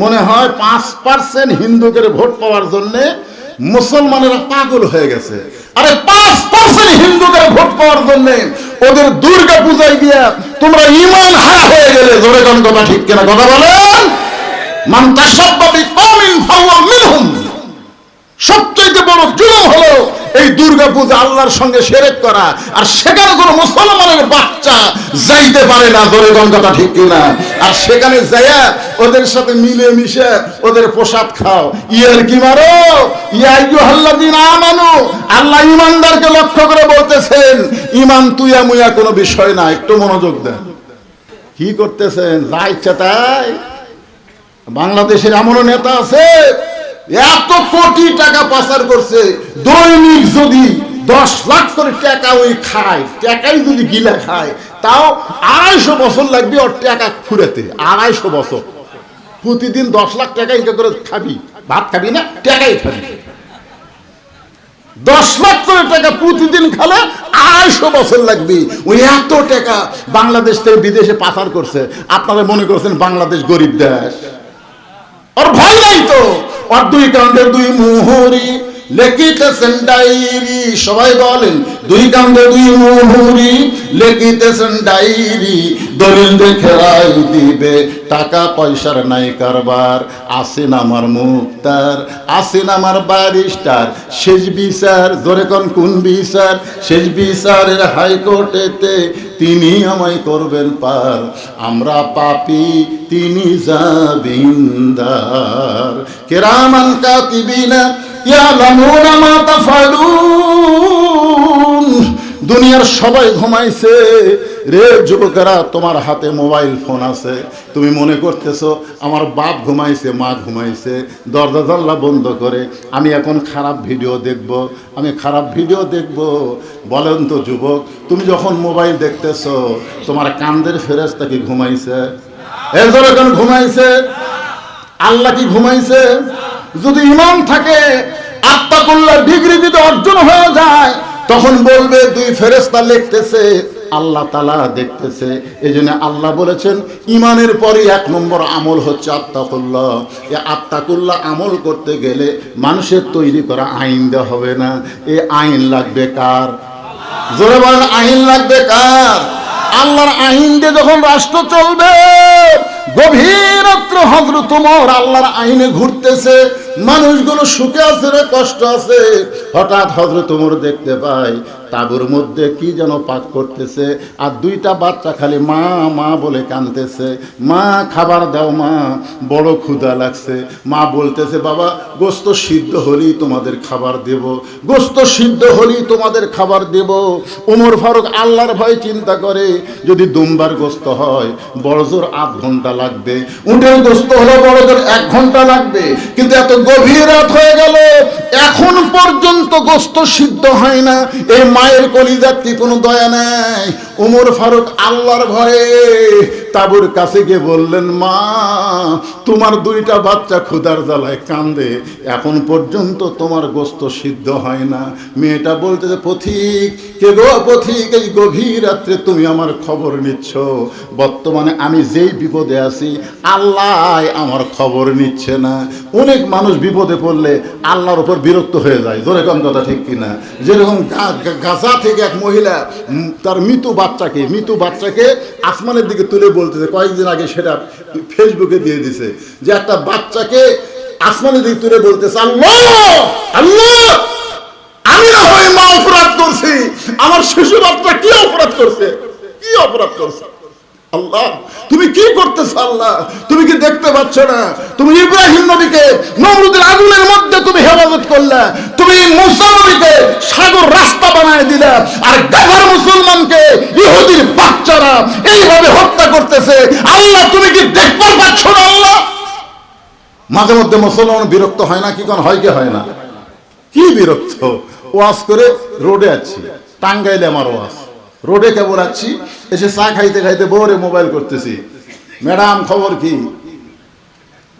মনে হয় পাঁচ পার্সেন্ট হিন্দুদের ভোট পাওয়ার জন্য মুসলমানেরা পাগল হয়ে গেছে। আরে পাঁচ পার্সেন্ট হিন্দুদের ভোট পাওয়ার জন্য ওদের দুর্গা পূজায় গিয়া তোমরা ইমান হারা হয়ে গেলে, জোরে কথা ঠিক কেনা? কথা বলেন, মান তাসাব্বাবি কমিন ফাওয়া মিনহুম। সবচেয়ে বড় জুলুম হলো এই দুর্গা পূজা আল্লাহর সঙ্গে সেরেক করা। আর সেখানে কোনো মুসলমানের বাচ্চা যাইতে পারে না, ধরে কথা ঠিক কিনা? আর সেখানে যাইয়া ওদের সাথে মিলে মিশে ওদের প্রসাদ খাও। ইয়ার কি মারো? ইয়াইয়ুহাল্লাযীনা আমানু, আল্লাহ ইমানদারকে লক্ষ্য করে বলতেছেন ইমান তুইয়া মুয়া কোনো বিষয় না, একটু মনোযোগ দেন। কি করতেছেন? যা ইচ্ছা তাই। বাংলাদেশের এমনও নেতা আছে এত কোটি টাকা পাচার করছে, দৈনিক যদি দশ লাখ করে টাকা ওই খায়, টাকাই যদি গিলা খায়, তাও আড়াইশো বছর লাগবে ওর টাকা ফুরাতে, আড়াইশো বছর। প্রতিদিন দশ লাখ টাকা ইনকাম করে খাবি, ভাত খাবি না, টাকাই খাবি। দশ লাখ করে টাকা প্রতিদিন খালে আড়াইশো বছর লাগবে। ওই এত টাকা বাংলাদেশ থেকে বিদেশে পাচার করছে। আপনারা মনে করছেন বাংলাদেশ গরিব দেশ। ওর ভয় নাই তো। ওর দুই কাঁধে দুই মুহুরি লেখিতেছেন ডায়েরি সবাই বলেন, দুই কাণ্ডে দুই মুহুরি লেখিতেছেন ডায়েরি দলিল দেখে রায় দিবে, টাকা পয়সার নাই কারবার, আসেন আমার মুক্তার, আসেন আমার ব্যারিস্টার, শেষ বিচার, জোরে কোন কোন বিচার, শেষ বিচারের হাইকোর্টেতে তিনি আমায় করবেন পার, আমরা পাপি, তিনি জাবিন্দার কেরামান কাতিবিনা ইয়ালামুনা মা তাফালুন। দুনিয়ার সবাই ঘুমাইছে। রে যুবকেরা, তোমার হাতে মোবাইল ফোন আছে। তুমি মনে করতেছো, আমার বাপ ঘুমাইছে, মা ঘুমাইছে। দরজা জানলা বন্ধ করে। আমি এখন খারাপ ভিডিও দেখব। আমি খারাপ ভিডিও দেখব। বলেন তো যুবক, তুমি যখন মোবাইল দেখতেছ, তোমার কান্দের ফেরেস্তা কি ঘুমাইছে? এর যখন ঘুমাইছে? আল্লাহ কি ঘুমাইছে? যদি ইমান থাকে আত্মাকুল্লাহ ডিগ্রি যদি অর্জন হয়ে যায়, তখন বলবে দুই ফেরেস্তা লিখতেছে, আল্লাহ তালা দেখতেছে। এই জন্য আল্লাহ বলেছেন, ইমানের পরই এক নম্বর আমল হচ্ছে আত্মাকুল্লাহ। এ আত্মাকুল্লাহ আমল করতে গেলে মানুষের তৈরি করা আইন দেওয়া হবে না। এ আইন লাগবে কার? জোরে আইন লাগবে কার? আল্লাহর আইন দিয়ে যখন রাষ্ট্র চলবে গভীর রাত্র হজরত আল্লাহর আইনে ঘুরতেছে। মানুষগুলো সুখে আছে রে, কষ্ট আছে। হঠাৎ হজরত তোমার দেখতে পাই তাবুর মধ্যে কি যেন পাক করতেছে, আর দুইটা বাচ্চা খালি মা মা বলে কানতেছে মা, খাবার দাও মা, বড় ক্ষুধা লাগছে। মা বলতেছে, বাবা, গোস্ত সিদ্ধ হলেই তোমাদের খাবার দেব, গোস্ত সিদ্ধ হলেই তোমাদের খাবার দেব। ওমর ফারুক আল্লাহর ভয় চিন্তা করে, যদি দুমবার গোস্ত হয় বড় জোর আধ ঘণ্টা লাগবে। উঠের গোস্ত হলে বড় জোর এক ঘণ্টা লাগবে। কিন্তু এত গভীর রাত হয়ে গেল, এখন পর্যন্ত গোস্ত সিদ্ধ হয় না। এই মায়ের কলিজার কি কোনো দয়া নেই? উমর ফারুক আল্লাহর ভয়ে তাবুর কাছে গিয়ে বললেন, মা, তোমার দুইটা বাচ্চা ক্ষুধার জ্বালায় কান্দে। এখন পর্যন্ত তোমার গোস্ত সিদ্ধ হয় না। মেয়েটা বলতেছে পথিক, কে গো পথিক, এই গভীর রাত্রে তুমি আমার খবর নিচ্ছ। বর্তমানে আমি যেই বিপদে আছি, আল্লাহ আমার খবর নিচ্ছে না। অনেক মানুষ বিপদে পড়লে আল্লাহর উপর বিরক্ত হয়ে যায়। জোরে কথা ঠিক কিনা? যেরকম গাজা থেকে এক মহিলা তার মৃত বাচ্চাকে মৃত বাচ্চাকে আসমানের দিকে তুলে বলতেছে, কয়েকদিন আগে সেটা ফেসবুকে দিয়ে দিছে, যে একটা বাচ্চাকে আসমানের দিকে তুলে বলতেছে, আল্লাহ আল্লাহ, আমি না হয় মা অপরাধ করছি, আমার শিশু বাচ্চা কি অপরাধ করছে? কি অপরাধ করছে? আল্লাহ, তুমি কি করতেছ আল্লাহ? তুমি কি দেখতে পাচ্ছ না? তুমি ইব্রাহিম নবীকে নমরুদের আগুনের মধ্যে তুমি হেফাজত করলে, তুমি মুসা নবীকে সাগর রাস্তা বানায় দিলে, আর গাজার মুসলমানকে ইহুদির বাচ্চারা এইভাবে হত্যা করতেছে। আল্লাহ, তুমি কি দেখতে পাচ্ছ না আল্লাহ? মাঝে মধ্যে মুসলমান বিরক্ত হয় না কি কোন? হয় কি হয় না? কি বিরক্ত? ওয়াজ করে রোডে আছি, টাঙ্গাইলে আমার ওয়াজ। রোডে কেবল আছি, এসে চা খাইতে খাইতে বউরে মোবাইল করতেছি। ম্যাডাম, খবর কি?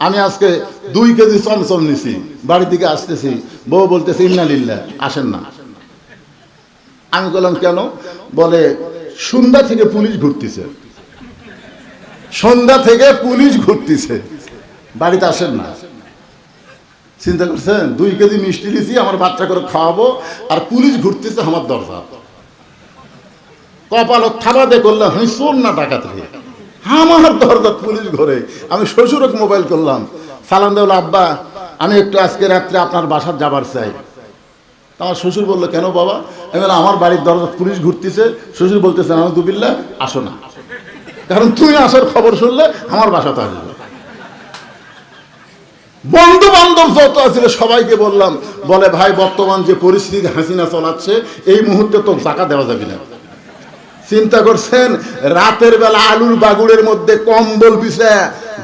আমি আজকে দুই কেজি চমচম নিছি, বাড়ি থেকে আসতেছি, বউ বলতেছে ইন্নালিল্লা আসেন না। আমি বললাম, কেন? বলে, সন্ধ্যা থেকে পুলিশ ঘুরতেছে। সন্ধ্যা থেকে পুলিশ ঘুরতেছে। বাড়িতে আসেন না। চিন্তা করছেন, দুই কেজি মিষ্টি দিছি আমার বাচ্চা করে খাওয়াবো, আর পুলিশ ঘুরতেছে আমার দরজা কপাল করলাম আমি চোর না টাকা থেকে আমার দরজা পুলিশ ঘরে, আমি শ্বশুরক মোবাইল করলাম। সালাম দেওয়াল, আব্বা, আমি একটু আজকে রাত্রে আপনার বাসার যাবার চাই। তা আমার শ্বশুর বলল, কেন বাবা? আমি বললাম, আমার বাড়ির দরজা পুলিশ ঘুরতেছে। শ্বশুর বলতেছে আহমদুবিল্লা আসো না। কারণ তুমি আসার খবর শুনলে আমার বাসাতে আসবে। বন্ধু বান্ধব যত আছিল সবাইকে বললাম, বলে ভাই, বর্তমান যে পরিস্থিতি হাসিনা চলাচ্ছে, এই মুহূর্তে তো টাকা দেওয়া যাবে না। চিন্তা করছেন, রাতের বেলা আলুর বাগুড়ের মধ্যে কম্বল পিছে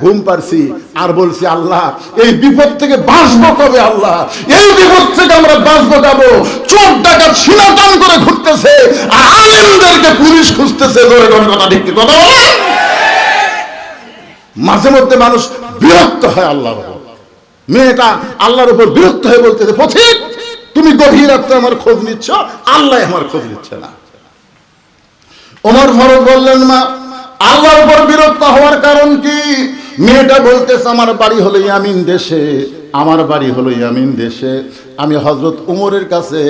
ঘুম পারছি আর বলছি, আল্লাহ, এই বিপদ থেকে বাঁচবো কবে, আল্লাহ? এই বিপদ থেকে আমরা বাঁচবো যাব চোর ডাকাত সিনাতন করে ঘুরতেছে, আর পুলিশ খুঁজতেছে। ধরে কোনো কথা ঠিক কথা মাঝে মধ্যে মানুষ বিরক্ত হয় আল্লাহর উপর। মেয়েটা আল্লাহর উপর বিরক্ত হয়ে বলতেছে পথিক তুমি গভীর রাত্রে আমার খোঁজ নিচ্ছ, আল্লাহ আমার খোঁজ নিচ্ছে না। ওমর ফারুক বললেন, মা, আল্লাহর উপর বিরক্ত হওয়ার কারণ কি? মেয়েটা বলতেছে, আমার বাড়ি হলো ইয়ামিন দেশে, আমার বাড়ি হলো ইয়ামিন দেশে। আমি হজরত উমরের কাছে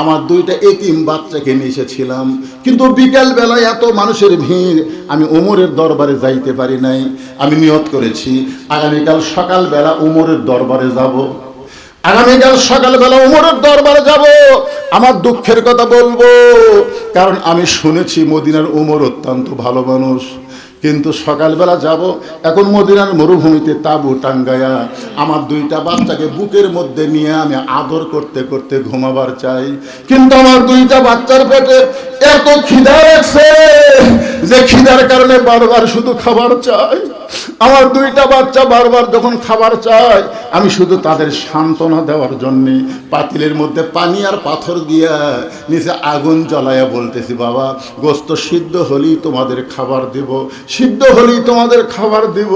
আমার দুইটা এতিম বাচ্চাকে নিয়ে এসেছিলাম। কিন্তু বিকেল বেলায় এত মানুষের ভিড়, আমি উমরের দরবারে যাইতে পারি নাই। আমি নিয়ত করেছি, আগামীকাল সকালবেলা উমরের দরবারে যাব। আগামীকাল সকালবেলা উমরের দরবারে যাব। আমার দুঃখের কথা বলব। কারণ আমি শুনেছি মদিনার উমর অত্যন্ত ভালো মানুষ। কিন্তু সকালবেলা যাব, এখন মদিনার মরুভূমিতে তাবু টাঙ্গায়া আমার দুইটা বাচ্চাকে বুকের মধ্যে নিয়ে আমি আদর করতে করতে ঘুমাবার চাই। কিন্তু আমার দুইটা বাচ্চার পেটে এত খিদা লাগছে। যে খিদার কারণে বারবার শুধু খাবার চাই, আমার দুইটা বাচ্চা বারবার যখন খাবার চায়, আমি শুধু তাদের সান্ত্বনা দেওয়ার জন্য পাতিলের মধ্যে পানি আর পাথর দিয়া নিচে আগুন জ্বলাইয়া বলতেছি, বাবা, গোস্ত সিদ্ধ হলেই তোমাদের খাবার দিব, সিদ্ধ হলেই তোমাদের খাবার দিব।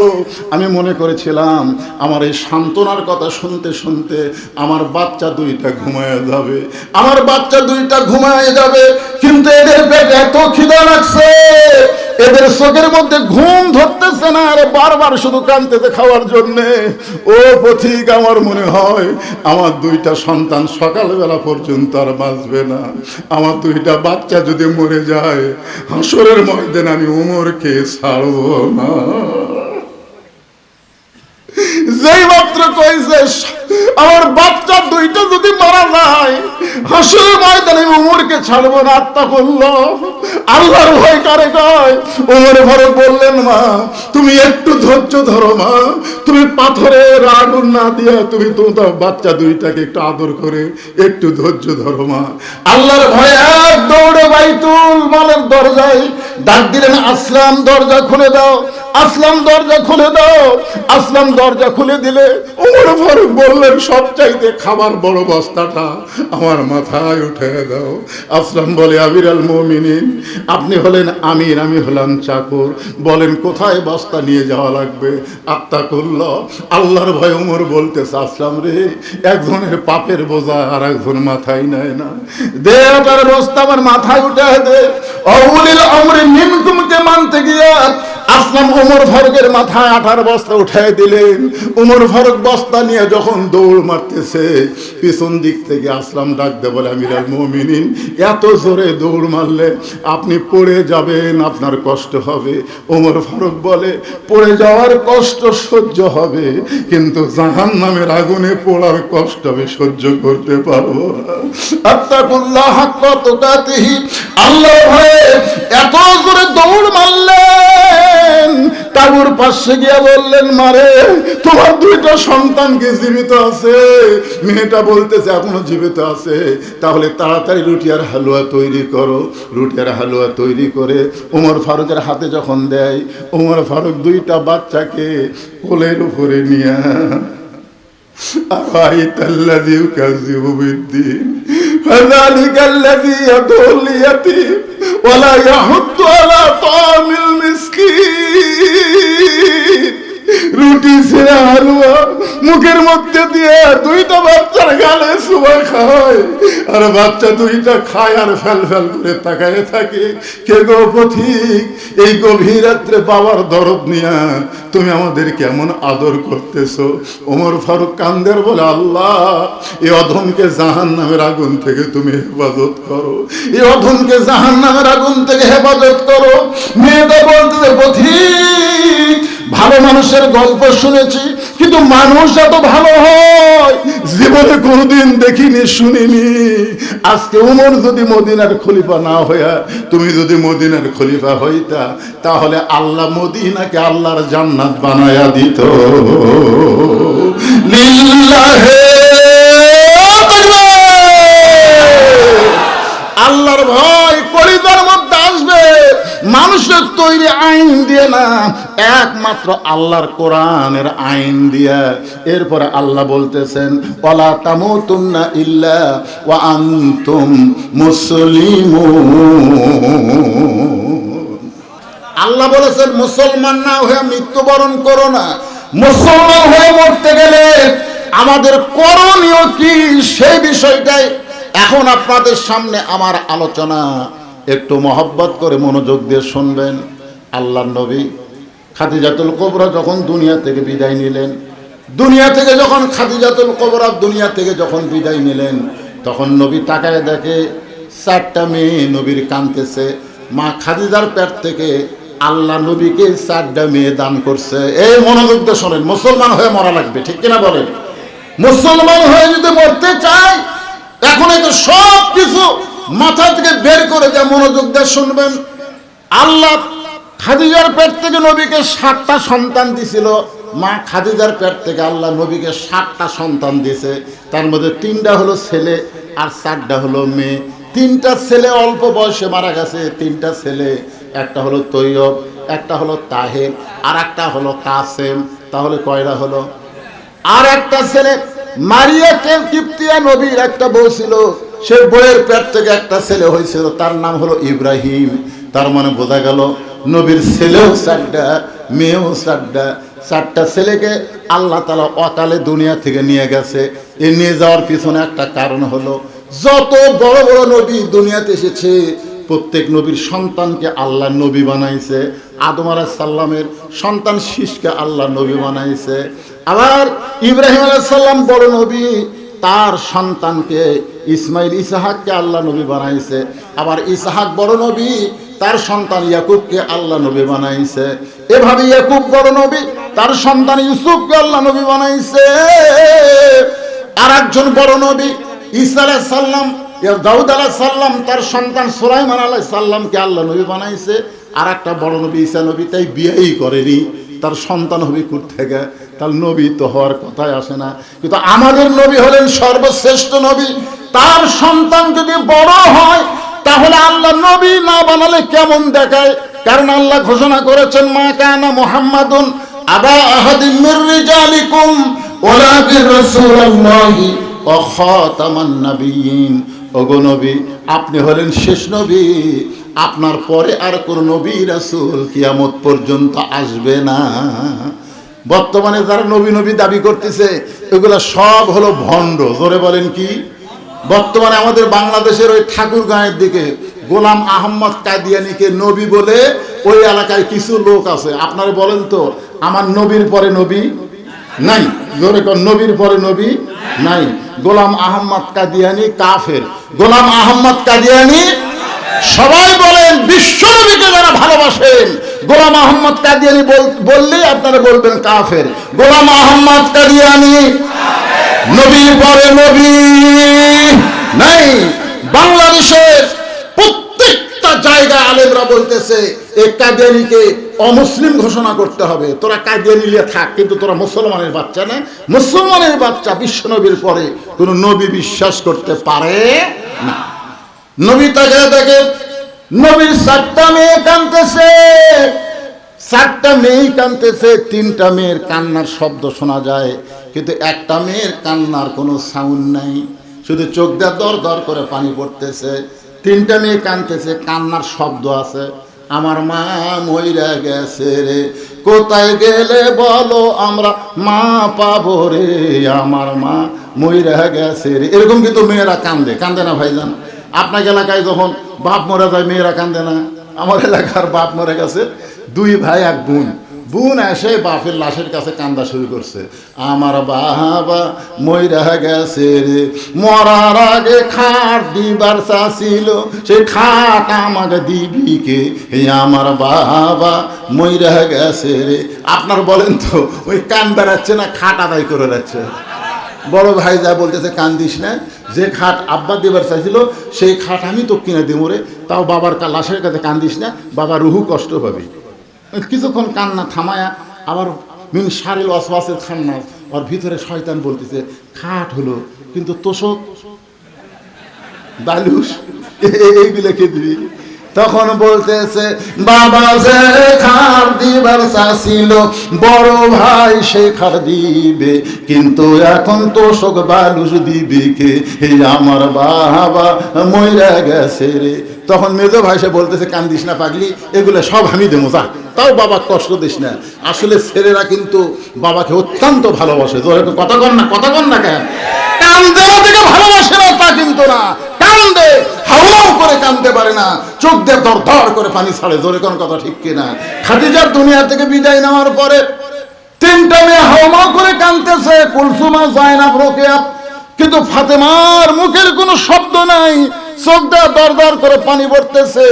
আমি মনে করেছিলাম, আমার এই সান্ত্বনার কথা শুনতে শুনতে আমার বাচ্চা দুইটা ঘুমায় যাবে, আমার বাচ্চা দুইটা ঘুমায় যাবে, কিন্তু এদের পেট এত খিদা লাগছে। এদের চোখের মধ্যে ঘুম ধরতেছে না, আর বারবার শুধু কানতেছে খাওয়ার জন্যে। ও পথিক, আমার মনে হয় আমার দুইটা সন্তান সকালবেলা পর্যন্ত আর বাঁচবে না। আমার দুইটা বাচ্চা যদি মরে যায়, হাসরের ময়দান আমি উমরকে ছাড়বো না। যেই মাত্র কইছে আমার বাচ্চা দুইটা যদি মারা যায় হাসুর ময়দানে উমরকে ছাড়বো না, আত্মা করল। আল্লাহর ভয় কারে কয়? উমর ফারুক বললেন, মা, তুমি একটু ধৈর্য ধরো, মা। তুমি পাথরের আগুন না দিয়া তুমি তোমার বাচ্চা দুইটাকে একটু আদর করে একটু ধৈর্য ধরো, মা। আল্লাহর ভয়ে এক দৌড়ে বাইতুল মালের দরজায় ডাক দিলেন, আসলাম, দরজা খুলে দাও। আসলাম দরজা খুলে দাও। আসলাম দরজা খুলে দিলে ওমর ফারুক বললেন সব চাইতে খাবার বড় বস্তাটা আমার মাথায় উঠে দাও। আসলাম বলে আবির আল মমিনিন, আপনি হলেন আমির, আমি হলাম চাকর। বলেন, কোথায় বস্তা নিয়ে যাওয়া লাগবে? আত্মা করল আল্লাহর ভয় ওমর বলতেছে, আসলাম রে, একজনের পাপের বোঝা আর একজন মাথায় নেয় না। দে ওটার বস্তা আমার মাথায় উঠে দে। অবলিল অমরে নিমকুমকে মানতে গিয়া আসলাম উমর ফারুকের মাথায় আঠার বস্তা উঠাই দিলেন। উমর ফারুক বস্তা নিয়ে যখন দৌড় মারতেছে, পিছন দিক থেকে আসলাম ডাকতে বলে, আমিরাল মমিনিন, এত জোরে দৌড় মারলে আপনি পড়ে যাবেন, আপনার কষ্ট হবে। ওমর ফারুক বলে, পড়ে যাওয়ার কষ্ট সহ্য হবে, কিন্তু জাহান নামের আগুনে পড়ার কষ্ট আমি সহ্য করতে পারব আত্মাকুল্লাহ কত আল্লাহ এত জোরে দৌড় মারলেন তাবুর পাশে গিয়া বললেন মারে তোমার দুইটা সন্তানকে জীবিত আছে মেয়েটা বলতেছে এখনো জীবিত আছে তাহলে তাড়াতাড়ি রুটি আর হালুয়া তৈরি করো রুটি আর হালুয়া তৈরি করে ওমর ফারুকের হাতে যখন দেয় ওমর ফারুক দুইটা বাচ্চাকে কোলের উপরে নিয়ে أرأيت الذي يكذب بالدين فذلك الذي يدعو اليتيم ولا يحض على طعام المسكين. রুটি ছেড়ে হালুয়া, মুখের মধ্যে দিয়ে দুইটা বাচ্চার গালে সুবাই খায়। আর বাচ্চা দুইটা খায় আর ফেল ফেল করে তাকায় থাকে। কে গো পথিক, এই গভীর রাত্রে বাবার দরদ নিয়া তুমি আমাদের কেমন আদর করতেছো? ওমর ফারুক কান্দের বলে, আল্লাহ, এই অধমকে জাহান নামের আগুন থেকে তুমি হেফাজত করো। এই অধমকে জাহান নামের আগুন থেকে হেফাজত করো। মেয়েটা বলতে পথিক, ভালো মানুষের গল্প শুনেছি, কিন্তু মানুষ এত ভালো হয়। জীবনে কোনোদিন দেখিনি, শুনিনি। আজকে উমর যদি মদিনার খলিফা না হইয়া, তুমি যদি মদিনার খলিফা হইতা, তাহলে আল্লাহ মদিনাকে আল্লাহর জান্নাত বানায়া দিত। আল্লাহর ভয় আসবে মানুষের তৈরি আইন দিয়ে না, একমাত্র আল্লাহর কোরআনের আইন দিয়া। এরপরে আল্লাহ বলতেছেন ওলা তামুতুন্না ইল্লা ওয়া আনতুম মুসলিমুন। আল্লাহ বলেছেন, মুসলমান না হয়ে মৃত্যুবরণ করো না। মুসলমান হয়ে মরতে গেলে আমাদের করণীয় কি? সেই বিষয়টাই এখন আপনাদের সামনে আমার আলোচনা। একটু মহব্বত করে মনোযোগ দিয়ে শুনবেন। আল্লাহ নবী খাদিজাতুল কোবরা যখন দুনিয়া থেকে বিদায় নিলেন, দুনিয়া থেকে যখন খাদিজাতুল কোবরা দুনিয়া থেকে যখন বিদায় নিলেন, তখন নবী তাকায় দেখে চারটা মেয়ে নবীর কানতেছে মা খাদিজার পেট থেকে আল্লাহ নবীকে চারটা মেয়ে দান করছে। এই মনোযোগ দিয়ে শোনেন, মুসলমান হয়ে মরা লাগবে, ঠিক কিনা বলেন? মুসলমান হয়ে যদি মরতে চায়, এখন তো সব কিছু মাথা থেকে বের করে দেয় মনোযোগ দিয়ে শুনবেন। আল্লাহ খাদিজার পেট থেকে নবীকে সাতটা সন্তান দিছিল। মা খাদিজার পেট থেকে আল্লাহ নবীকে সাতটা সন্তান দিয়েছে। তার মধ্যে তিনটা হলো ছেলে আর চারটা হলো মেয়ে। তিনটা ছেলে অল্প বয়সে মারা গেছে, তিনটা ছেলে, একটা হলো তৈয়ব, একটা হলো তাহের আর একটা হলো কাসেম। তাহলে কয়টা হলো? আর একটা ছেলে মারিয়া কেম কিপ্তিয়া নবীর একটা বউ ছিল। সে বইয়ের পেট থেকে একটা ছেলে হয়েছিল, তার নাম হলো ইব্রাহিম। তার মানে বোঝা গেল নবীর ছেলেও চারটা মেয়েও চারটা চারটা ছেলেকে আল্লাহ তালা অকালে দুনিয়া থেকে নিয়ে গেছে। এ নিয়ে যাওয়ার পিছনে একটা কারণ হলো, যত বড় বড় নবী দুনিয়াতে এসেছে, প্রত্যেক নবীর সন্তানকে আল্লাহ নবী বানাইছে। আদম সাল্লামের সন্তান শীষকে আল্লাহ নবী বানাইছে। আবার ইব্রাহিম আলাহ সাল্লাম বড় নবী তার সন্তানকে ইসমাইল ইসাহাককে আল্লাহ নবী বানাইছে। আবার ইসাহাক বড় নবী, তার সন্তান ইয়াকুবকে আল্লাহ নবী বানাইছে। এভাবে ইয়াকুব বড় নবী, তার সন্তান ইউসুফকে আল্লাহ নবী বানাইছে। আর একজন বড় নবী, ঈসা আলাহ সাল্লাম দাউদ আলাহ সাল্লাম তার সন্তান সুলাইমান আলাহ সাল্লামকে আল্লাহ নবী বানাইছে। আর একটা বড় নবী, ঈসা নবী, তাই বিয়েই করেনি। তার সন্তান হবে থেকে তার নবী তো হওয়ার কথাই আসে না। কিন্তু আমাদের নবী হলেন সর্বশ্রেষ্ঠ নবী। তার সন্তান যদি বড় হয়, তাহলে আল্লাহ নবী না বানালে কেমন দেখায়? কারণ আল্লাহ ঘোষণা করেছেন, মা কানা মুহাম্মাদুন আবা আহাদিন মির রিজালিকুম ওয়ালাকিন রাসূলুল্লাহি ওয়া নাবিয়িন ওগো নবী, আপনি হলেন শেষ নবী। আপনার পরে আর কোন নবী রাসূল কিয়ামত পর্যন্ত আসবে না। বর্তমানে যারা নবী নবী দাবি করতেছে, এগুলো সব হলো ভণ্ড। জোরে বলেন কি? বর্তমানে আমাদের বাংলাদেশের ওই ঠাকুর গাঁয়ের দিকে গোলাম আহম্মদ কাদিয়ানিকে নবী বলে ওই এলাকায় কিছু লোক আছে। আপনারা বলেন তো, আমার নবীর পরে নবী নাই? জোরে নবীর পরে নবী নাই। গোলাম আহম্মদ কাদিয়ানি কাফের। গোলাম আহম্মদ কাদিয়ানি সবাই বলেন, বিশ্ব নবীকে যারা ভালোবাসেন গোলাম আহম্মদ কাদিয়ানি বল- বললেই আপনারা বলবেন কাফের। গোলাম আহম্মদ কাদিয়ানি নবীর পরে নবী নাই। বাংলাদেশের প্রত্যেকটা জায়গায় আলেমরা বলতেছে এই কাদিয়ানিকে অমুসলিম ঘোষণা করতে হবে। তোরা কাদিয়ানি নিয়ে থাক, কিন্তু তোরা মুসলমানের বাচ্চা না। মুসলমানের বাচ্চা বিশ্ব নবীর পরে কোনো নবী বিশ্বাস করতে পারে না। নবী তাকে দেখে নবীর সাতটা মেয়ে কানতেছে। চারটা মেয়েই কানতেছে, তিনটা মেয়ের কান্নার শব্দ শোনা যায়, কিন্তু একটা মেয়ের কান্নার কোনো সাউন্ড নাই। শুধু চোখ দিয়ে দর দর করে পানি পড়তেছে। তিনটা মেয়ে কানতেছে, কান্নার শব্দ আছে। আমার মা মইরা গেছে রে, কোথায় গেলে বলো আমরা? মা পাবো রে, আমার মা মইরা গেছে রে। এরকম কিন্তু মেয়েরা কান্দে। কান্দে না ভাইজান? আপনার এলাকায় যখন বাপ মরা যায়, মেয়েরা কান্দে না। আমার এলাকার বাপ মরে গেছে, দুই ভাই, এক বোন। বোন এসে বাপের লাশের কাছে কান্দা শুরু করছে। আমার বাবা মইরা গেছে রে, মরার আগে খাট দিবার চাছিল সেই খাট আমাকে দিবি কে? এই আমার বাবা মইরা গেছে রে। আপনার বলেন তো, ওই কান বেড়াচ্ছে না, খাট আদায় করে যাচ্ছে বড় ভাই যা বলতেছে কান্দিস না। যে খাট আব্বা দেবার চাইছিল, সেই খাট আমি তো কিনে দেবো রে। তাও বাবার লাশের কাছে কান্দিস না, বাবা রুহু কষ্ট পাবি। কিছুক্ষণ কান্না থামায়া আবার মিন সারিল অসওয়াসের খান্না ওর ভিতরে শয়তান বলতেছে, খাট হলো, কিন্তু তোষক বালুস এইগুলো কে দিবি? তখন বলতেছে, বাবা যে খার দিবার চাছিল বড় ভাই সে খার দিবে। কিন্তু এখন তো শোক বালুস দিবি কে? এই আমার বাবা, মইরা গেছে রে। তখন মেজো ভাই সে বলতেছে, কান্দিস না পাগলি, এগুলো সব আমি দেবো, যা। তাও বাবা কষ্ট দিস না। আসলে ছেলেরা কিন্তু বাবাকে অত্যন্ত ভালোবাসে। তোর কথা কর না, কথা কর না কেন? কিন্তু করে পানি ফাতেমার মুখের কোনো শব্দ নাই, চোখ দর দর করে পানি পড়তেছে।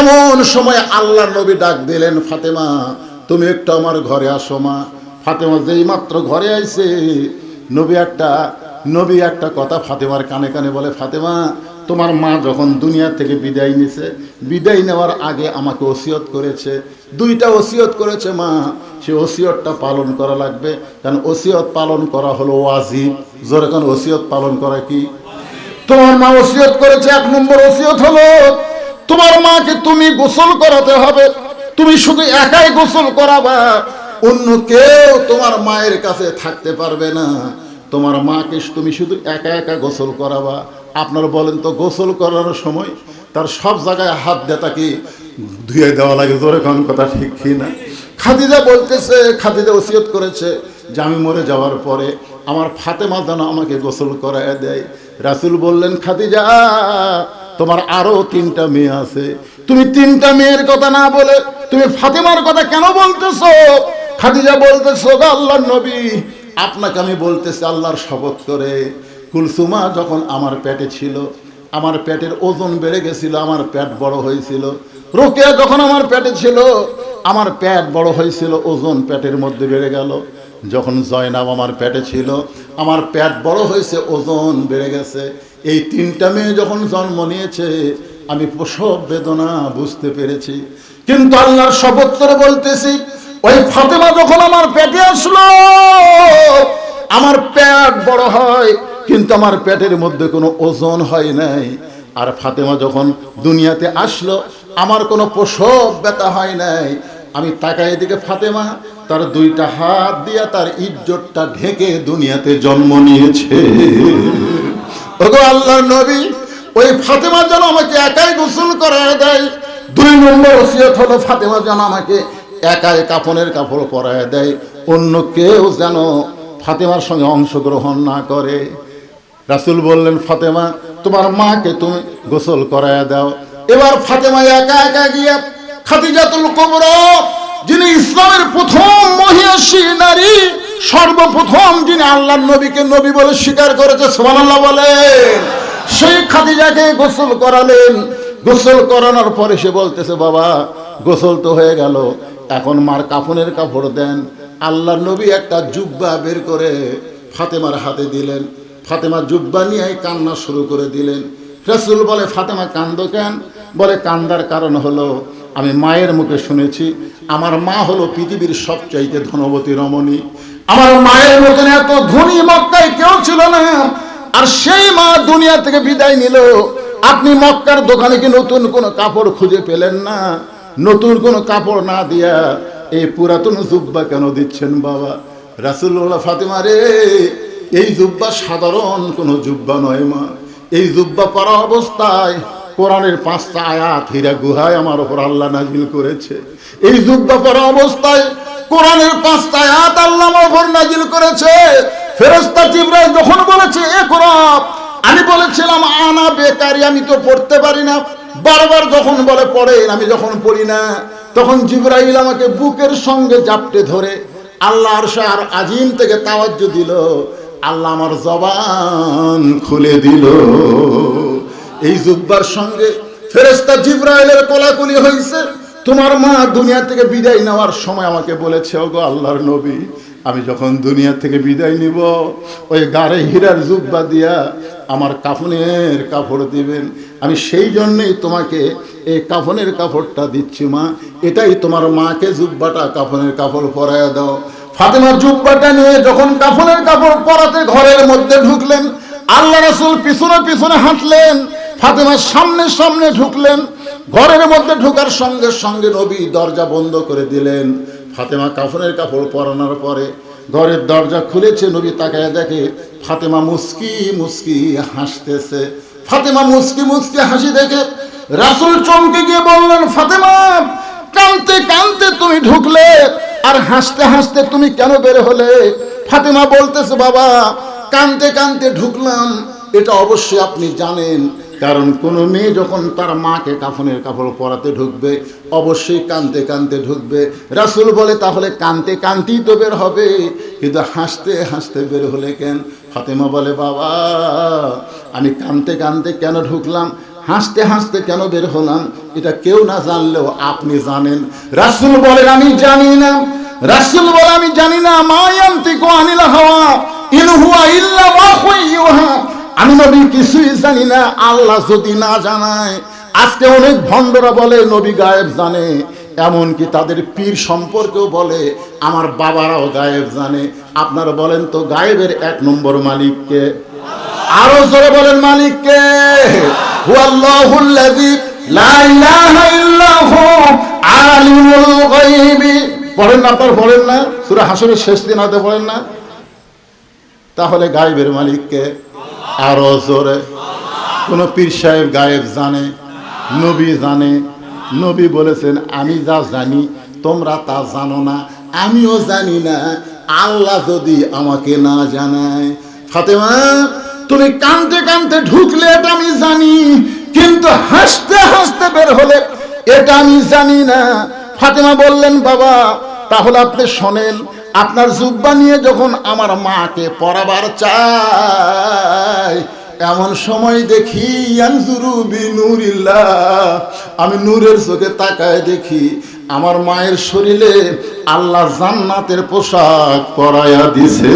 এমন সময় আল্লাহর নবী ডাক দিলেন, ফাতেমা, তুমি একটু আমার ঘরে আসো মা। ফাতেমা যেই মাত্র ঘরে আইছে, নবী একটা নবী একটা কথা ফাতেমার কানে কানে বলে, ফাতেমা, তোমার মা যখন দুনিয়া থেকে বিদায় নিছে, বিদায় নেওয়ার আগে আমাকে ওসিয়ত করেছে। দুইটা ওসিয়ত করেছে মা, সে ওসিয়তটা পালন করা লাগবে। কারণ ওসিয়ত পালন করা হলো ওয়াজিব। জোরে কারণ ওসিয়ত পালন করা কি? তোমার মা ওসিয়ত করেছে, এক নম্বর ওসিয়ত হলো, তোমার মাকে তুমি গোসল করাতে হবে। তুমি শুধু একাই গোসল করাবা। অন্য কেউ তোমার মায়ের কাছে থাকতে পারবে না। তোমার মাকে তুমি শুধু একা একা গোসল করাবা। আপনারা বলেন তো, গোসল করার সময় তার সব জায়গায় হাত দিয়ে তাকে ধুয়ে দেওয়া লাগে, জোরে কোন কথা ঠিক কি না? খাদিজা বলতেছে, খাদিজা ওসিয়ত করেছে যে আমি মরে যাওয়ার পরে আমার ফাতেমা যেন আমাকে গোসল করায় দেয়। রাসুল বললেন, খাদিজা, তোমার আরও তিনটা মেয়ে আছে। তুমি তিনটা মেয়ের কথা না বলে তুমি ফাতেমার কথা কেন বলতেছো? খাদিজা বলতেছো গো আল্লাহর নবী আপনাকে আমি বলতেছি আল্লাহর শপথ করে, কুলসুমা যখন আমার পেটে ছিল, আমার পেটের ওজন বেড়ে গেছিল, আমার পেট বড় হয়েছিল। রোকেয়া যখন আমার পেটে ছিল, আমার পেট বড় হয়েছিল, ওজন পেটের মধ্যে বেড়ে গেল। যখন জয়নাব আমার পেটে ছিল, আমার পেট বড় হয়েছে, ওজন বেড়ে গেছে। এই তিনটা মেয়ে যখন জন্ম নিয়েছে, আমি প্রসব বেদনা বুঝতে পেরেছি। কিন্তু আল্লাহর শপথ করে বলতেছি ওই ফাতেমা যখন আমার পেটে আসলো, আমার পেট বড় হয়, কিন্তু আমার পেটের মধ্যে কোনো ওজন হয় নাই। আর ফাতেমা যখন দুনিয়াতে আসলো, আমার কোনো প্রসব ব্যথা হয় নাই। আমি তাকাই দিকে ফাতেমা, তার দুইটা হাত দিয়া তার ইজ্জতটা ঢেকে দুনিয়াতে জন্ম নিয়েছে। ওগো আল্লাহর নবী, ওই ফাতেমা যেন আমাকে একাই গোসল করায় দেয়। দুই নম্বর ওসিয়ত হলো ফাতেমা যেন আমাকে একাই কাপনের কাপড় পরায় দেয়। অন্য কেউ যেন ফাতেমার সঙ্গে অংশগ্রহণ না করে। রাসুল বললেন, ফাতেমা, তোমার মাকে তুমি গোসল করায় দাও। এবার ফাতেমা একা একা গিয়া খাদিজাতুল কুবরা, যিনি ইসলামের প্রথম মহিষী নারী, সর্বপ্রথম যিনি আল্লাহর নবীকে নবী বলে স্বীকার করেছে, সুবহানাল্লাহ বলেন। সেই খাদিজাকে গোসল করালেন। গোসল করানোর পরে সে বলতেছে, বাবা, গোসল তো হয়ে গেল। এখন মার কাফনের কাপড় দেন। আল্লাহ নবী একটা জুব্বা বের করে ফাতেমার হাতে দিলেন। ফাতেমা জুব্বা নিয়ে কান্না শুরু করে দিলেন। রসুল বলে, ফাতেমা, কান্দ কেন? বলে, কান্দার কারণ হলো, আমি মায়ের মুখে শুনেছি, আমার মা হলো পৃথিবীর সবচাইতে ধনবতী রমণী। আমার মায়ের মতন এত ধনী মক্কায় কেউ ছিল না। আর সেই মা দুনিয়া থেকে বিদায় নিল। আপনি মক্কার দোকানে কি নতুন কোনো কাপড় খুঁজে পেলেন না? নতুন কোনো কাপড় না দিয়া এই পুরাতন জুব্বা কেন দিচ্ছেন বাবা? রাসুল্লাহ ফাতেমা রে, এই জুব্বা সাধারণ কোনো জুব্বা নয় মা। এই জুব্বা পরা অবস্থায় কোরআনের পাঁচটা আয়াত হীরা গুহায় আমার ওপর আল্লাহ নাজিল করেছে। এই যুদ্ধ করা অবস্থায় কোরআনের পাঁচটা আয়াত আল্লাহ আমার ওপর নাজিল করেছে। ফেরেস্তা জিব্রাইল যখন বলেছে, এ কোরআন, আমি বলেছিলাম, আনা বেকারি, আমি তো পড়তে পারি না। বারবার যখন বলে পড়েন, আমি যখন পড়ি না, তখন জিব্রাইল আমাকে বুকের সঙ্গে জাপটে ধরে আল্লাহর শাহ আজিম থেকে তাওয়াজ্জু দিল, আল্লাহ আমার জবান খুলে দিল। এই জুব্বার সঙ্গে ফেরেস্তা জিব্রাইলের কোলাকুলি হয়েছে তোমার মা দুনিয়া থেকে বিদায় নেওয়ার সময় আমাকে বলেছে, ওগো আল্লাহর নবী, আমি যখন দুনিয়া থেকে বিদায় নিব, ওই গাড়ে হীরার জুব্বা দিয়া আমার কাফনের কাপড় দিবেন। আমি সেই জন্যই তোমাকে এই কাফনের কাপড়টা দিচ্ছি, মা। এটাই তোমার মাকে জুব্বাটা কাফনের কাপড় পরাইয়া দাও। ফাতেমার জুব্বাটা নিয়ে যখন কাফনের কাপড় পরাতে ঘরের মধ্যে ঢুকলেন, আল্লাহ রাসূল পিছনে পিছনে হাঁটলেন, ফাতেমার সামনে সামনে ঢুকলেন, ঘরের মধ্যে ঢোকার সঙ্গে সঙ্গে নবী দরজা বন্ধ করে দিলেন। ফাতেমা কাফনের কাপড় পরানোর পরে ঘরের দরজা খুলেছে, নবী তাকায় দেখে ফাতেমা মুস্কি মুস্কি হাসতেছে। ফাতেমা মুস্কি মুস্কি হাসি দেখে রাসূল চমকে গিয়ে বললেন, ফাতেমা, কানতে কানতে তুমি ঢুকলে আর হাসতে হাসতে তুমি কেন বের হলে? ফাতেমা বলতেছে, বাবা, কানতে কানতে ঢুকলাম, এটা অবশ্যই আপনি জানেন। কারণ কোনো মেয়ে যখন তার মাকে কাফনের কাপড় পরাতে ঢুকবে, অবশ্যই কানতে কানতে ঢুকবে। রাসুল বলে, তাহলে কানতে কানতেই তো বের হবে, কিন্তু হাসতে হাসতে বের হলে কেন? ফাতেমা বলে, বাবা, আমি কানতে কানতে কেন ঢুকলাম? হাসতে হাসতে কেন বের হলাম? এটা কেউ না জানলেও আপনি জানেন। রাসুল বলেন, আমি জানি না। রাসুল বলে, আমি জানি না। মায়ান্তি কো আনিলা হাওয়া, ইন হুয়া ইল্লা ওয়াহুইয়ুহা আমি নবী কিছুই জানি না, আল্লাহ যদি না জানায়, আজকে অনেক ভণ্ডরা বলে, নবী গায়েব জানে। এমনকি তাদের পীর সম্পর্কেও বলে, আমার বাবারাও গায়েব জানে। আপনারা বলেন তো গায়েবের এক নম্বর মালিককে আরও জোরে বলেন মালিককে পড়েন না আপনার পড়েন না, সূরা হাসরের শেষ দিন হাতে পড়েন না। তাহলে গায়েবের মালিককে আরও জোরে। কোন পীর সাহেব গায়েব জানে, নবী জানে নবী বলেছেন, আমি যা জানি, তোমরা তা জানো না। আমিও জানি না। আল্লাহ যদি আমাকে না জানায়। ফাতেমা, তুমি কানতে কানতে ঢুকলে, এটা আমি জানি। কিন্তু হাসতে হাসতে বের হলে, এটা আমি জানি না। ফাতেমা বললেন, বাবা, তাহলে আপনি শোনেন, আপনার জুব্বা নিয়ে যখন আমার মাকে পড়াবার চাই এমন সময় দেখি আমি নূরের চোখে তাকায় দেখি, আমার মায়ের শরীরে আল্লাহ জান্নাতের পোশাক পরায়া দিছে।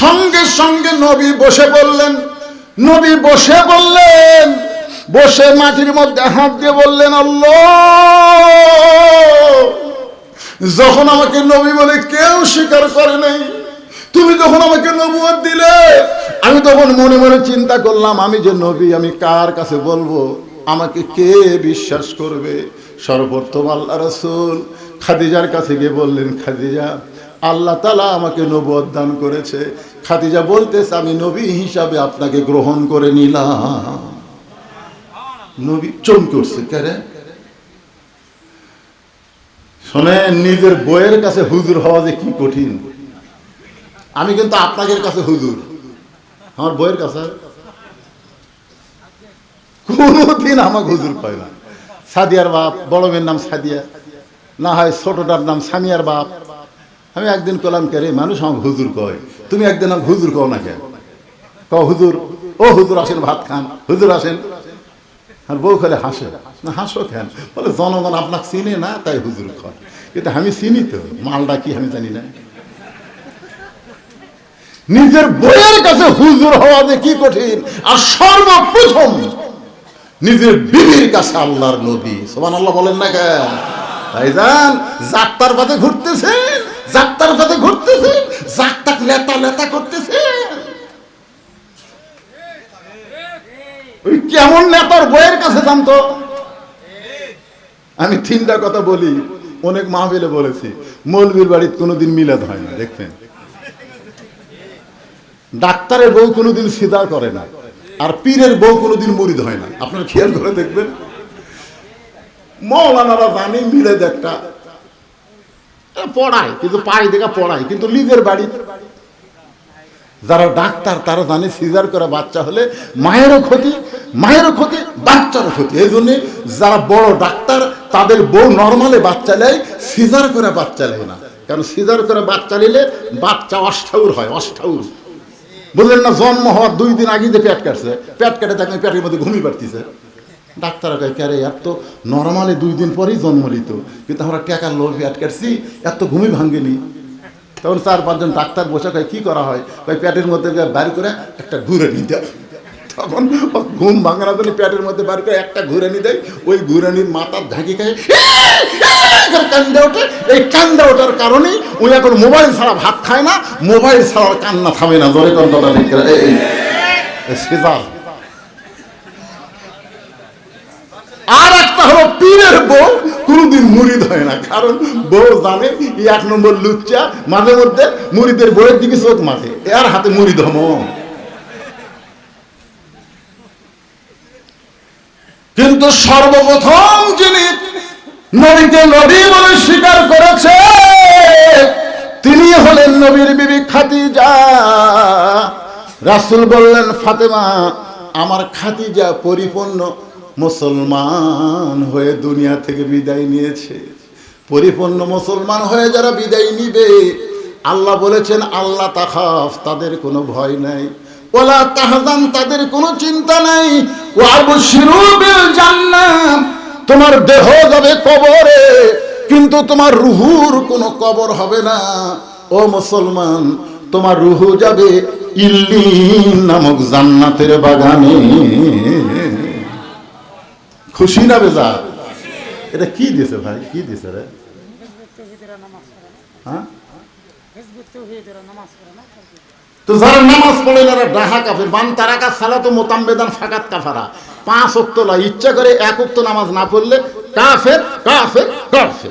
সঙ্গে সঙ্গে নবী বসে বললেন, নবী বসে বললেন, বসে মাটির মধ্যে হাত দিয়ে বললেন, আল্লাহ। যখন আমাকে নবী বলে কেউ স্বীকার করে নাই তুমি যখন আমাকে নবুয়ত দিলে। আমি তখন মনে মনে চিন্তা করলাম, আমি যে নবী, আমি কার কাছে বলব? আমাকে কে বিশ্বাস করবে? সর্বপ্রথম আল্লাহ রসুল খাদিজার কাছে গিয়ে বললেন, খাদিজা, আল্লাহ তালা আমাকে নবুয়ত দান করেছে। খাদিজা বলতেছে, আমি নবী হিসাবে আপনাকে গ্রহণ করে নিলাম। নবী চমকে উঠছে কেরে শোনেন, নিজের বইয়ের কাছে হুজুর হওয়া যে কি কঠিন। আমি কিন্তু আপনাদের কাছে হুজুর। আমার বইয়ের কাছে। কোনোদিন আমাকে হুজুর কয় না। সাদিয়ার বাপ, বড় মেয়ের নাম সাদিয়া। না হয় ছোটটার নাম সামিয়ার বাপ। আমি একদিন কলাম কে মানুষ আমাকে হুজুর কয়। তুমি একদিন আমাকে হুজুর কও না কেন ক হুজুর, ও হুজুর আসেন, ভাত খান। হুজুর আসেন। আর বউ খেলে হাসে। না, হাসো কেন? বলে, জনগণ আপনাকে চিনে না, তাই হুজুর কয়। কিন্তু আমি চিনি তো, মালটা কি আমি জানি না। নিজের বইয়ের কাছে হুজুর হওয়া যে কি কঠিন? আর সর্বপ্রথম নিজের বিবির কাছে আল্লাহর নবী। সোমান আল্লাহ বলেন না কেন? ভাইজান যাত্রার পথে ঘুরতেছে যাত্রার পথে ঘুরতেছে যাত্রা লেতা লেতা করতেছে। ওই কেমন নেতার বইয়ের কাছে জানতো? আমি তিনটা কথা বলি, অনেক মাহবিলে বলেছি মৌলবীর বাড়িতে কোনোদিন মিলাদ হয় না, দেখবেন। ডাক্তারের বউ কোনোদিন সিদার করে না, আর পীরের বউ কোনোদিন মরিদ হয় না। আপনার খেয়াল করে দেখবেন। মৌলানারা জানে মিলে একটা। পড়ায়, কিন্তু পাই দেখা পড়ায়, কিন্তু নিজের বাড়ি। যারা ডাক্তার, তারা জানে সিজার করে বাচ্চা হলে মায়েরও ক্ষতি মায়েরও ক্ষতি, বাচ্চারও ক্ষতি। এই জন্যে যারা বড় ডাক্তার, তাদের বউ নর্মালে বাচ্চা নেয়, সিজার করে বাচ্চা নেয় না। কারণ সিজার করে বাচ্চা নিলে বাচ্চা অষ্টাউর হয়, অষ্টাউর। বললেন না, জন্ম হওয়ার দুই দিন আগে যে পেট কাটছে, পেট কাটে দেখেন পেটের মধ্যে ঘুমিয়ে পারতেছে ডাক্তার কে আরে এত নর্মালি দুই দিন পরেই জন্ম নিত। কিন্তু আমরা টাকার লোভ পেট কাটছি, এত ঘুমি ভাঙ্গেনি তখন চার পাঁচজন ডাক্তার বসে কয়, কী করা হয়? ওই প্যাটের মধ্যে বাইর করে একটা ঘুরে নিতে। তখন ঘুম ভাঙানোর জন্য পেটের মধ্যে বার করে একটা ঘুরানি দেয়। ওই ঘুরানির মাথার ঝাঁকি খায়। কান্দে ওঠে। এই কান্দে ওঠার কারণেই ওই এখন মোবাইল ছাড়া ভাত খায় না, মোবাইল ছাড়া কান্না থামে না। জোরে এই সেজার আর একটা হলো পীরের বউ, কোনোদিন মুরিদ হয় না। কারণ বউ জানে এক নম্বর লুচ্চা, মাঝে মধ্যে মুরিদের বউয়ের দিকে চোখ মাঝে এর হাতে মুরিদ হম কিন্তু সর্বপ্রথম যিনি নবীকে নবী বলে স্বীকার করেছে, তিনি হলেন নবীর বিবি খাদিজা। রাসূল বললেন, ফাতেমা, আমার খাদিজা পরিপূর্ণ মুসলমান হয়ে দুনিয়া থেকে বিদায় নিয়েছে। পরিপূর্ণ মুসলমান হয়ে যারা বিদায় নিবে, আল্লাহ বলেছেন, আল্লাহ তাখাফ, তাদের কোনো ভয় নাই। ওলা তাহজান তাদের কোনো চিন্তা নাই। ও আবশিরু বিল জান্নাত তোমার দেহ যাবে কবরে কিন্তু তোমার রুহুর কোনো কবর হবে না। ও মুসলমান তোমার রুহু যাবে ইল্লিন নামক জান্নাতের বাগানে। খুশি না বেজা? এটা কি দিয়েছে ভাই? কি দিয়েছে রে? হ্যাঁ? তো যারা নামাজ পড়ে, যারা ডাহা কাফের, বান তারাকা সালা তো মোতাম বেদান ফাকাত কাফারা। পাঁচ অক্ত লয় ইচ্ছা করে এক অক্ত নামাজ না পড়লে কাফের কাফের কাফের।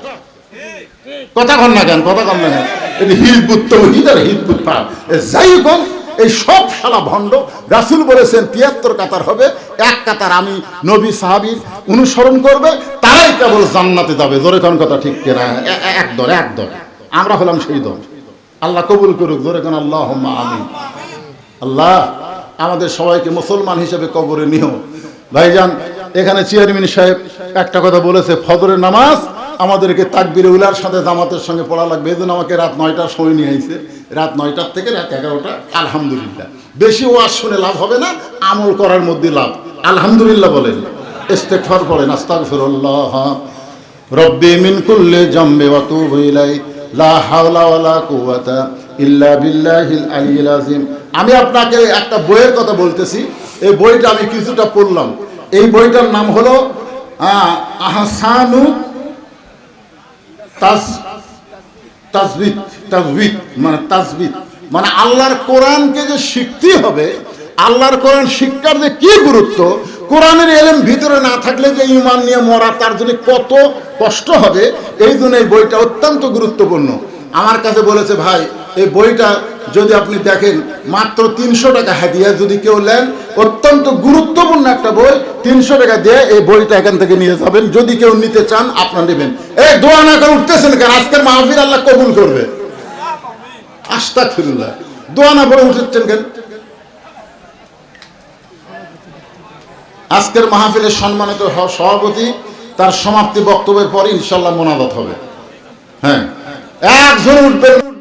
কথা কন না কেন, কথা কন না কেন। এটা হিজবুত তৌহিদ আর যাই হোক, এই সব শালা ভণ্ড, রাসুল বলেছেন তিয়াত্তর কাতার হবে, এক কাতার আমি নবী সাহাবির অনুসরণ করবে, তারাই কেবল জান্নাতে যাবে। জোরে কোন কথা ঠিক কিনা? এ- এ- এক দল এক দল। আমরা হলাম সেই দল। আল্লাহ কবুল করুক, জোরে কোন আল্লাহ আমি আল্লাহ, আমাদের সবাইকে মুসলমান হিসেবে কবরে নিও। ভাইজান, এখানে চেয়ারম্যান সাহেব একটা কথা বলেছে, ফজরের নামাজ আমাদেরকে তাকবিরে উলার সাথে জামাতের সঙ্গে পড়া লাগবে। এই আমাকে রাত নয়টার সময় নিয়ে আইছে। রাত নয়টার থেকে রাত এগারোটা, আলহামদুলিল্লাহ। বেশি ওয়াজ শুনে লাভ হবে না, আমল করার মধ্যে লাভ। আলহামদুলিল্লাহ বলেন। ইস্তেগফার করেন আস্তাগফিরুল্লাহ। রব্বি মিন কুল্লি জামবি ওয়া তুবু লা হাওলা ওয়ালা কুওয়াতা ইল্লা বিল্লাহিল আলিয়্যিল আযীম। আমি আপনাকে একটা বইয়ের কথা বলতেছি। এই বইটা আমি কিছুটা পড়লাম। এই বইটার নাম হলো আহ, আহসানু তাজ তাজবিদ তাজবিদ মানে তাজবিদ মানে আল্লাহর কোরআনকে যে শিখতে হবে আল্লাহর কোরআন শিক্ষার যে কি গুরুত্ব কোরআনের এলেম ভিতরে না থাকলে যে ইমান নিয়ে মরা, তার জন্য কত কষ্ট হবে, এই জন্য এই বইটা অত্যন্ত গুরুত্বপূর্ণ। আমার কাছে বলেছে, ভাই, এই বইটা যদি আপনি দেখেন, মাত্র তিনশো টাকা হাদিয়া যদি কেউ নেন, অত্যন্ত গুরুত্বপূর্ণ একটা বই, তিনশো টাকা দিয়ে এই বইটা এখান থেকে নিয়ে যাবেন। যদি কেউ নিতে চান, আপনার নেবেন। এই দোয়া না করে উঠতেছেন কেন? আজকের মাহফিল আল্লাহ কবুল করবে। আস্তা ফিরুল্লাহ দোয়া না করে উঠেছেন কেন? আজকের মাহফিলের সম্মানিত সভাপতি তার সমাপ্তি বক্তব্যের পরে ইনশাল্লাহ মোনাজাত হবে। হ্যাঁ। একজন উঠবেন।